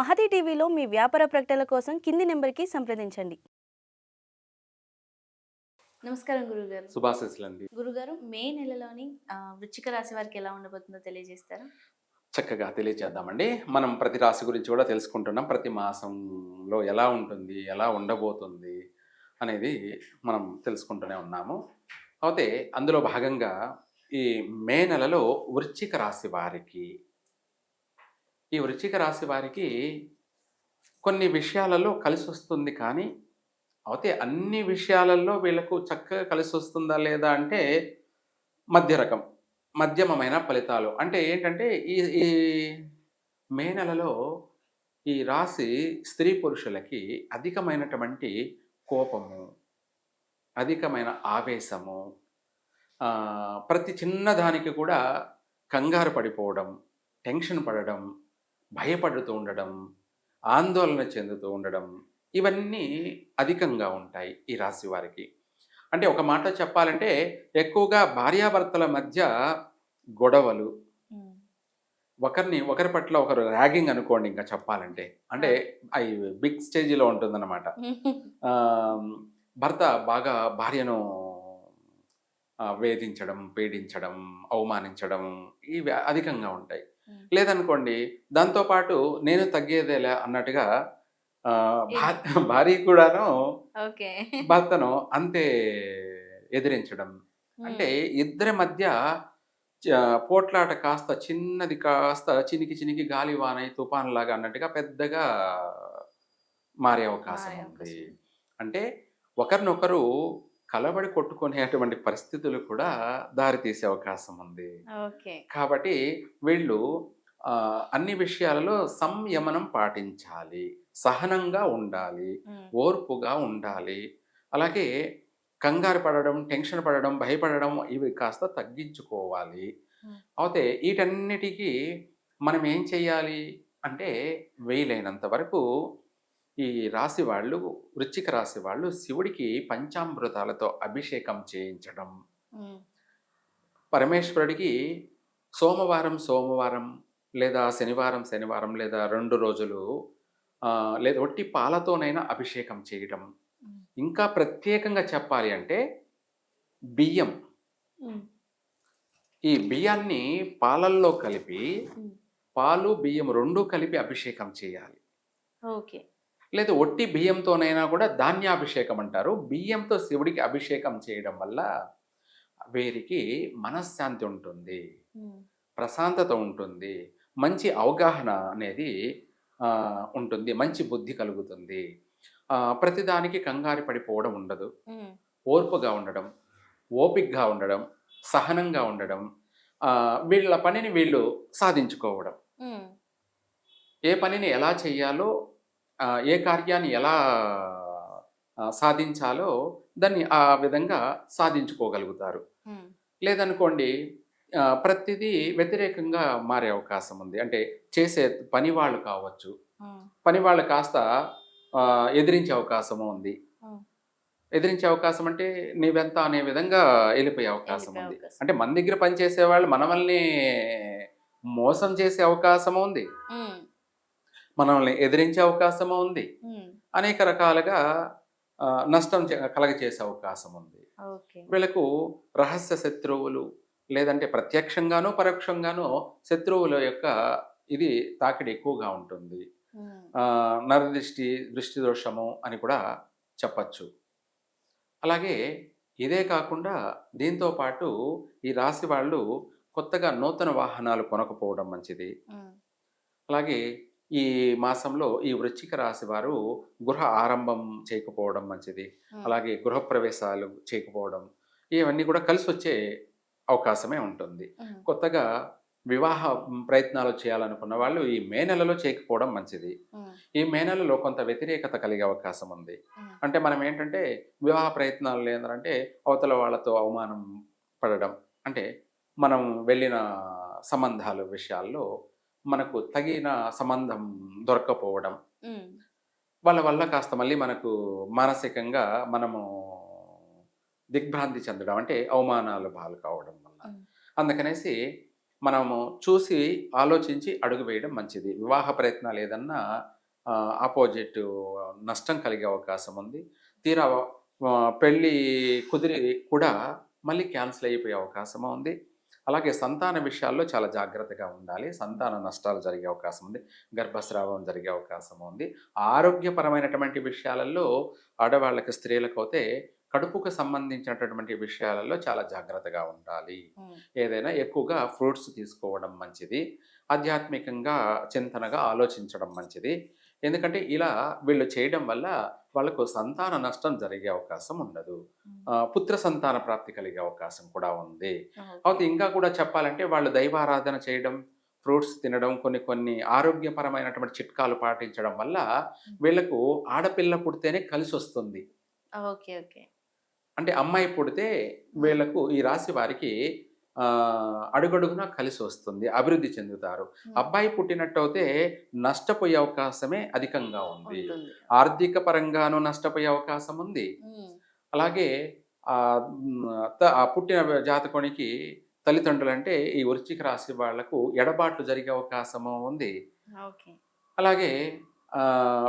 మహతి టీవీలో మీ వ్యాపార ప్రకటనల కోసం కింది నెంబర్కి సంప్రదించండి. నమస్కారం గురుగారు. శుభాశీస్సులండి. గురుగారు మే నెలలోని ఆ, వృశ్చిక రాశి వారికి ఎలా ఉండబోతుందో తెలియజేస్తారా? చక్కగా తెలియజేద్దామండి. మనం ప్రతి రాశి గురించి కూడా తెలుసుకుంటున్నాం. ప్రతి మాసంలో ఎలా ఉంటుంది ఎలా ఉండబోతుంది అనేది మనం తెలుసుకుంటూనే ఉన్నాము. అయితే అందులో భాగంగా ఈ మే నెలలో వృశ్చిక రాశి వారికి ఈ వృశ్చిక రాశి వారికి కొన్ని విషయాలలో కలిసి వస్తుంది కానీ అయితే అన్ని విషయాలలో వీళ్ళకు చక్కగా కలిసి వస్తుందా లేదా అంటే మధ్య రకం మధ్యమమైన ఫలితాలు. అంటే ఏంటంటే ఈ ఈ మే నెలలో ఈ రాశి స్త్రీ పురుషులకి అధికమైనటువంటి కోపము అధికమైన ఆవేశము ప్రతి చిన్నదానికి కూడా కంగారు పడిపోవడం టెన్షన్ పడడం భయపడుతూ ఉండడం ఆందోళన చెందుతూ ఉండడం ఇవన్నీ అధికంగా ఉంటాయి ఈ రాశి వారికి. అంటే ఒక మాట చెప్పాలంటే ఎక్కువగా భార్యాభర్తల మధ్య గొడవలు. ఒకరిని ఒకరి పట్ల ఒకరు ర్యాగింగ్ అనుకోండి ఇంకా చెప్పాలంటే. అంటే అవి బిగ్ స్టేజ్లో ఉంటుందన్నమాట. భర్త బాగా భార్యను వేధించడం పీడించడం అవమానించడం ఇవి అధికంగా ఉంటాయి. లేదనుకోండి దాంతోపాటు నేను తగ్గేదేలే అన్నట్టుగా భార్య కూడాను భర్తను అంతే ఎదిరించడం. అంటే ఇద్దరి మధ్య పోట్లాట కాస్త చిన్నది కాస్త చినికి చినికి గాలి వానై తుఫాన్ లాగా అన్నట్టుగా పెద్దగా మారే అవకాశం ఉంది. అంటే ఒకరినొకరు కలబడి కొట్టుకునేటువంటి పరిస్థితులు కూడా దారితీసే అవకాశం ఉంది. కాబట్టి వీళ్ళు అన్ని విషయాలలో సంయమనం పాటించాలి. సహనంగా ఉండాలి. ఓర్పుగా ఉండాలి. అలాగే కంగారు పడడం టెన్షన్ పడడం భయపడడం ఇవి కాస్త తగ్గించుకోవాలి. అయితే వీటన్నిటికీ మనం ఏం చేయాలి? అంటే వీలైనంత వరకు ఈ రాశి వాళ్ళు వృశ్చిక రాశి వాళ్ళు శివుడికి పంచామృతాలతో అభిషేకం చేయించడం. పరమేశ్వరుడికి సోమవారం సోమవారం లేదా శనివారం శనివారం లేదా రెండు రోజులు లేదా ఒట్టి పాలతోనైనా అభిషేకం చేయడం. ఇంకా ప్రత్యేకంగా చెప్పాలి అంటే బియ్యం. ఈ బియ్యాన్ని పాలల్లో కలిపి పాలు బియ్యం రెండు కలిపి అభిషేకం చేయాలి. ఓకే. లేదా ఒట్టి బియ్యంతోనైనా కూడా ధాన్యాభిషేకం అంటారు. బియ్యంతో శివుడికి అభిషేకం చేయడం వల్ల వీరికి మనశ్శాంతి ఉంటుంది. ప్రశాంతత ఉంటుంది. మంచి అవగాహన అనేది ఉంటుంది. మంచి బుద్ధి కలుగుతుంది. ప్రతిదానికి కంగారు పడిపోవడం ఉండదు. ఓర్పుగా ఉండడం ఓపికగా ఉండడం సహనంగా ఉండడం వీళ్ళ పనిని వీళ్ళు సాధించుకోవడం. ఏ పనిని ఎలా చేయాలో ఏ కార్యాన్ని ఎలా సాధించాలో దాన్ని ఆ విధంగా సాధించుకోగలుగుతారు. లేదనుకోండి ప్రతిదీ వ్యతిరేకంగా మారే అవకాశం ఉంది. అంటే చేసే పని వాళ్ళు కావచ్చు. పని వాళ్ళు కాస్త ఎదిరించే అవకాశము ఉంది. ఎదిరించే అవకాశం అంటే నీవెంత అనే విధంగా వెళ్ళిపోయే అవకాశం ఉంది. అంటే మన దగ్గర పనిచేసే వాళ్ళు మనల్ని మోసం చేసే అవకాశం ఉంది. మనల్ని ఎదిరించే అవకాశం ఉంది. అనేక రకాలుగా నష్టం చే- కలగచేసే అవకాశం ఉంది. వీళ్ళకు రహస్య శత్రువులు లేదంటే ప్రత్యక్షంగానో పరోక్షంగానో శత్రువుల యొక్క ఇది తాకిడి ఎక్కువగా ఉంటుంది. నరదృష్టి దృష్టి దోషము అని కూడా చెప్పచ్చు. అలాగే ఇదే కాకుండా దీంతో పాటు ఈ రాశి వాళ్ళు కొత్తగా నూతన వాహనాలు కొనకపోవడం మంచిది. అలాగే ఈ మాసంలో ఈ వృశ్చిక రాశి వారు గృహ ఆరంభం చేయకపోవడం మంచిది. అలాగే గృహప్రవేశాలు చేయకపోవడం ఇవన్నీ కూడా కలిసి వచ్చే అవకాశమే ఉంటుంది. కొత్తగా వివాహ ప్రయత్నాలు చేయాలనుకున్న వాళ్ళు ఈ మే నెలలో చేయకపోవడం మంచిది. ఈ మే నెలలో కొంత వ్యతిరేకత కలిగే అవకాశం ఉంది. అంటే మనం ఏంటంటే వివాహ ప్రయత్నాలు లేదంటే అవతల వాళ్ళతో అవమానం పడడం. అంటే మనం వెళ్ళిన సంబంధాల విషయాల్లో మనకు తగిన సంబంధం దొరకపోవడం వాళ్ళ వల్ల కాస్త మళ్ళీ మనకు మానసికంగా మనము దిగ్భ్రాంతి చెందడం అంటే అవమానాలు పాలు కావడం వల్ల. అందుకనేసి మనము చూసి ఆలోచించి అడుగు వేయడం మంచిది. వివాహ ప్రయత్నాలు ఏదన్నా ఆపోజిట్ నష్టం కలిగే అవకాశం ఉంది. తీరా పెళ్ళి కుదిరి కూడా మళ్ళీ క్యాన్సిల్ అయిపోయే అవకాశం ఉంది. అలాగే సంతాన విషయాల్లో చాలా జాగ్రత్తగా ఉండాలి. సంతాన నష్టాలు జరిగే అవకాశం ఉంది. గర్భస్రావం జరిగే అవకాశం ఉంది. ఆరోగ్యపరమైనటువంటి విషయాలలో ఆడవాళ్ళకి స్త్రీలకు అయితే కడుపుకు సంబంధించినటువంటి విషయాలలో చాలా జాగ్రత్తగా ఉండాలి. ఏదైనా ఎక్కువగా ఫ్రూట్స్ తీసుకోవడం మంచిది. ఆధ్యాత్మికంగా చింతనగా ఆలోచించడం మంచిది. ఎందుకంటే ఇలా వీళ్ళు చేయడం వల్ల వాళ్ళకు సంతాన నష్టం జరిగే అవకాశం ఉండదు. పుత్ర సంతాన ప్రాప్తి కలిగే అవకాశం కూడా ఉంది. అయితే ఇంకా కూడా చెప్పాలంటే వాళ్ళు దైవారాధన చేయడం ఫ్రూట్స్ తినడం కొన్ని కొన్ని ఆరోగ్యపరమైనటువంటి చిట్కాలు పాటించడం వల్ల వీళ్ళకు ఆడపిల్ల పుడితేనే కలిసి వస్తుంది. Okay okay. అంటే అమ్మాయి పుడితే వీళ్ళకు ఈ రాశి వారికి అడుగడుగునా కలిసి వస్తుంది అభివృద్ధి చెందుతారు. అబ్బాయి పుట్టినట్టయితే నష్టపోయే అవకాశమే అధికంగా ఉంది. ఆర్థిక పరంగాను నష్టపోయే అవకాశం ఉంది. అలాగే పుట్టిన జాతకునికి తల్లిదండ్రులు అంటే ఈ వృశ్చిక రాశి వాళ్ళకు ఎడబాట్లు జరిగే అవకాశము ఉంది. అలాగే ఆ,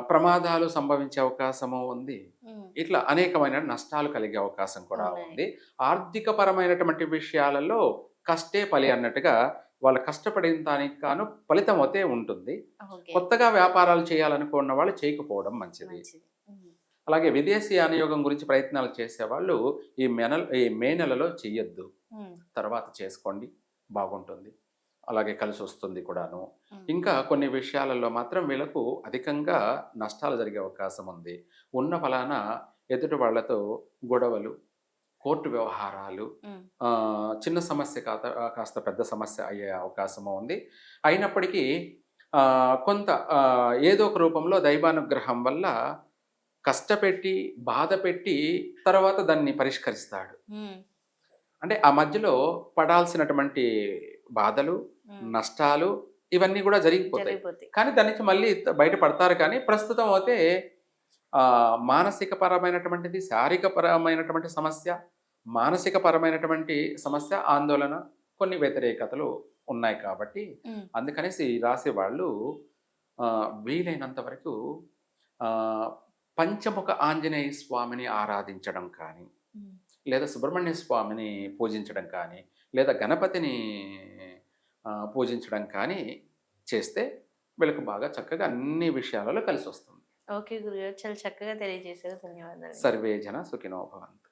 ప్రమాదాలు సంభవించే అవకాశము ఉంది. ఇట్లా అనేకమైన నష్టాలు కలిగే అవకాశం కూడా. ఉంది. ఆర్థిక పరమైనటువంటి విషయాలలో కష్టే ఫలి అన్నట్టుగా వాళ్ళు కష్టపడిన దానికి గాను ఫలితం అయితే ఉంటుంది. కొత్తగా వ్యాపారాలు చేయాలనుకున్న వాళ్ళు చేయకపోవడం మంచిది. అలాగే విదేశీ అనుయోగం గురించి ప్రయత్నాలు చేసేవాళ్ళు ఈ మెన ఈ మే నెలలో చెయ్యొద్దు. తర్వాత చేసుకోండి. బాగుంటుంది. అలాగే కలిసి వస్తుంది కూడాను ఇంకా కొన్ని విషయాలలో మాత్రం వీళ్ళకు అధికంగా నష్టాలు జరిగే అవకాశం ఉంది. ఉన్న ఫలాన ఎదుటి వాళ్ళతో గొడవలు కోర్టు వ్యవహారాలు చిన్న సమస్య కాత కాస్త పెద్ద సమస్య అయ్యే అవకాశము ఉంది. అయినప్పటికీ కొంత ఏదో ఒక రూపంలో దైవానుగ్రహం వల్ల కష్టపెట్టి బాధ పెట్టి తర్వాత దాన్ని పరిష్కరిస్తాడు. అంటే ఆ మధ్యలో పడాల్సినటువంటి బాధలు నష్టాలు ఇవన్నీ కూడా జరిగిపోతాయి. కానీ దాని నుంచి మళ్ళీ బయటపడతారు కానీ ప్రస్తుతం అయితే మానసిక పరమైనటువంటిది శారీరక పరమైనటువంటి సమస్య మానసిక పరమైనటువంటి సమస్య ఆందోళన కొన్ని వ్యతిరేకతలు ఉన్నాయి కాబట్టి అందుకనేసి రాశి వాళ్ళు వీలైనంత వరకు పంచముఖ ఆంజనేయ స్వామిని ఆరాధించడం కానీ లేదా సుబ్రహ్మణ్య స్వామిని పూజించడం కానీ లేదా గణపతిని పూజించడం కానీ చేస్తే వీళ్ళకు బాగా చక్కగా అన్ని విషయాలలో కలిసి వస్తుంది ఓకే గురుగారు చాలా చక్కగా తెలియజేశారు. ధన్యవాదాలు. సర్వే జన సుఖినో భవంతు.